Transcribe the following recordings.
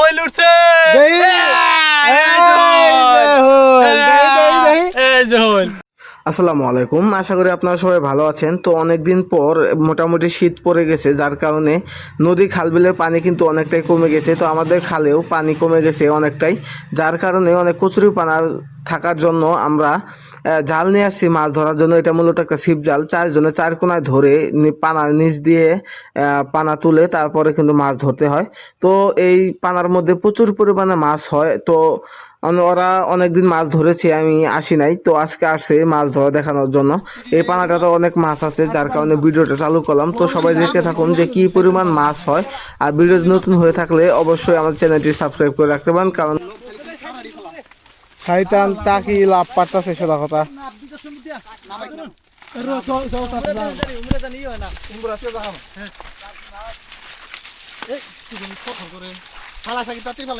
ওই লুটছে দেহি। এই যে হল, দেহি, দেহি, দেহি। এই যে হল আসসালামু আলাইকুম। আশা করি আপনারা সবাই ভালো আছেন। তো অনেকদিন পর মোটামুটি শীত পড়ে গেছে যার কারণে নদী খাল বিলে পানি কিন্তু অনেকটাই কমে গেছে। তো আমাদের খালেও পানি কমে গেছে অনেকটাই যার কারণে অনেক কচুরি পানা থাকার জন্য আমরা জাল নিয়ে আসছি, মাছ ধরার জন্য। এটা মূলত একটা ছিপ জাল। চারজনে চার কোনায় ধরে নি- পানার নিচ দিয়ে পানা তুলে তারপরে কিন্তু মাছ ধরতে হয়। তো এই পানার মধ্যে প্রচুর পরিমাণে মাছ হয়। তো ওরা অনেকদিন মাছ ধরেছে, আমি আসি নাই। তো আজকে আসছে মাছ ধরা দেখানোর জন্য। এই পানাটাতে অনেক মাছ আছে, যার কারণে ভিডিওটা চালু করলাম। তো সবাই দেখতে থাকুন যে কি পরিমাণ মাছ হয়। আর ভিডিও নতুন হয়ে থাকলে অবশ্যই আমার চ্যানেলটি সাবস্ক্রাইব করে রাখতে পারেন, কারণ শয়তান টাকি লাভ পারতাছে সোজা কথা।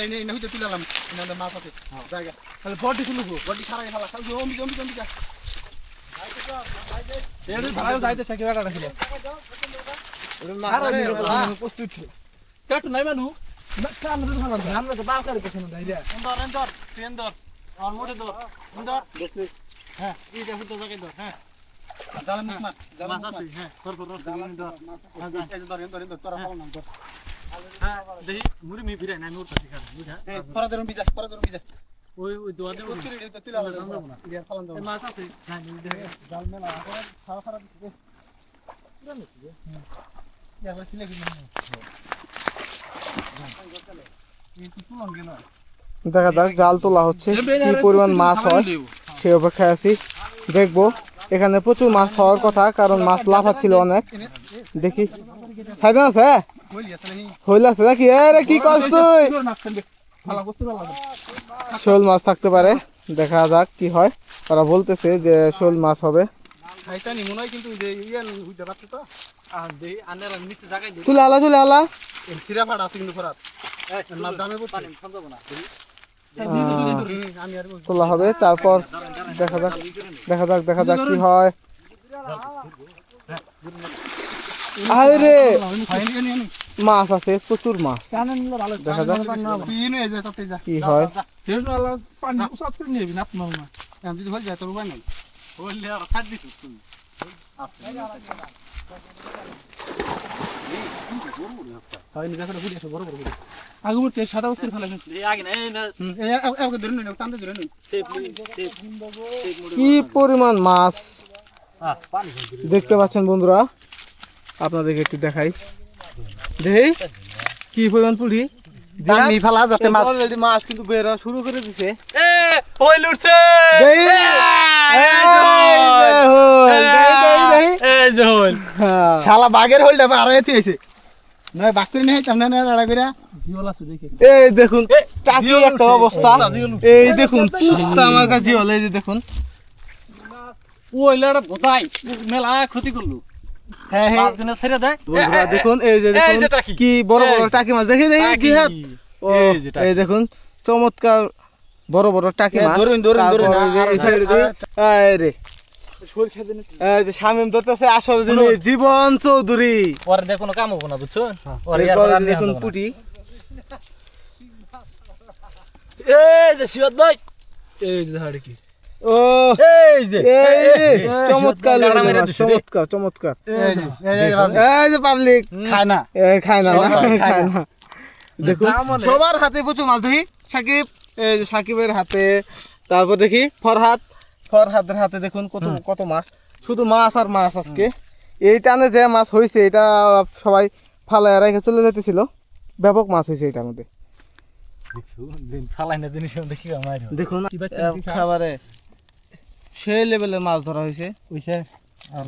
নেই না হইতে তুলালাম এনাদের মাছ আছে তুই মোটে দর এন্দর হ্যাঁ এই দেখো জায়গায় দর হ্যাঁ জালে মুখ মার মাছ আছে হ্যাঁ পর হ্যাঁ ধর ধর ধর তোরা না ধর হ্যাঁ দেখি মুড়ি মি ফিরে না মুড় পাচ্ছি খারাপ বুঝা এই পরা ধরুন বিজা পরা ধরুন বিজা ওই ওই দোয়া দেবো না। তুলি দিতে তুলালাম না ইয়া ফালান দাও মাছ আছে হ্যাঁ নি দেখে জাল মেলা সারা সারা দিতে ইয়া বলে কি না এই তো তুলন গেল দেখা যাক, জাল তোলা হচ্ছে, কি পরিমাণ মাছ হয়, সে অপেক্ষায় আছি। দেখব, এখানে প্রচুর মাছ হওয়ার কথা, কারণ মাছ লাফাচ্ছিল অনেক। দেখি। সাইড আছে? হইল আছে নাকি? এ রে, কি তুই? শোল মাছ থাকতে পারে। দেখা যাক কি হয়। তারা বলতেছে যে শোল মাছ হবে। আর তুলে আলা তুলে আলা। বলছি তোলা হবে তারপর দেখা যাক দেখা যাক দেখা যাক কি হয়। আরে মাছ আছে প্রচুর মাছ। দেখা যাক কি হয়? আগে সেফ মুড়ি কি পরিমাণ মাছ। দেখতে পাচ্ছেন বন্ধুরা আপনাদেরকে একটু দেখাই। দেখি কি পরিমাণ পুরি টানি ফেলা যাতে মাছ। অলরেডি মাছ কিন্তু বের শুরু করে দিছে। এ হ্যাঁ। শালা বাঘের হলটা আরও এতে হইছে নয় বাঘ করে নেই সামনে না লড়াই করে এই দেখুন টাকি জিওল একটা। অবস্থা। এই দেখুন আমার কাছে হলো এই যে দেখুন। ওই লড়া বোধাই মেলা ক্ষতি করল। হ্যাঁ হ্যাঁ। ছেড়ে দেয়। দেখুন এই যে দেখুন কি বড় বড় টাকি মাছ। দেখি দেখি। জিহাদ। ও এই যে টাকি। এই দেখুন চমৎকার বড় বড় টাকি মাছ। ধরুন, ধরুন, ধরুন, এই আর- সাইডে দেখি, যে শামিম ধরতেছে আসল জীবন চৌধুরী। দেখো কোনো কাম হব না বুঝছ? পর দেখুন পুটি। এই যে শিবত ভাই। এই যে ধাড়ি কি? ও এই যে। চমৎকার লাগা লাগল মেরে মাছ, দিছে রে। চমৎকার চমৎকার। এই যে এই যে বাঘ। এই যে পাবলিক। খায় না। খায় না খায় না। দেখুন সবার হাতে প্রচুর মাছ দেখি। সাকিব এই যে সাকিবের হাতে। তারপর দেখি ফরহাদ ফরহাদের হাতে দেখুন কত কত মাছ। শুধু মাছ আর মাছ আজকে। এই টানে যে মাছ হয়েছে এটা সবাই ফালায় রেখে চলে যেতেছিল ব্যাপক মাছ হয়েছে এটার মধ্যে। দেখুন খাবারে সেই লেভেলের মাছ ধরা হয়েছে ওইসে আর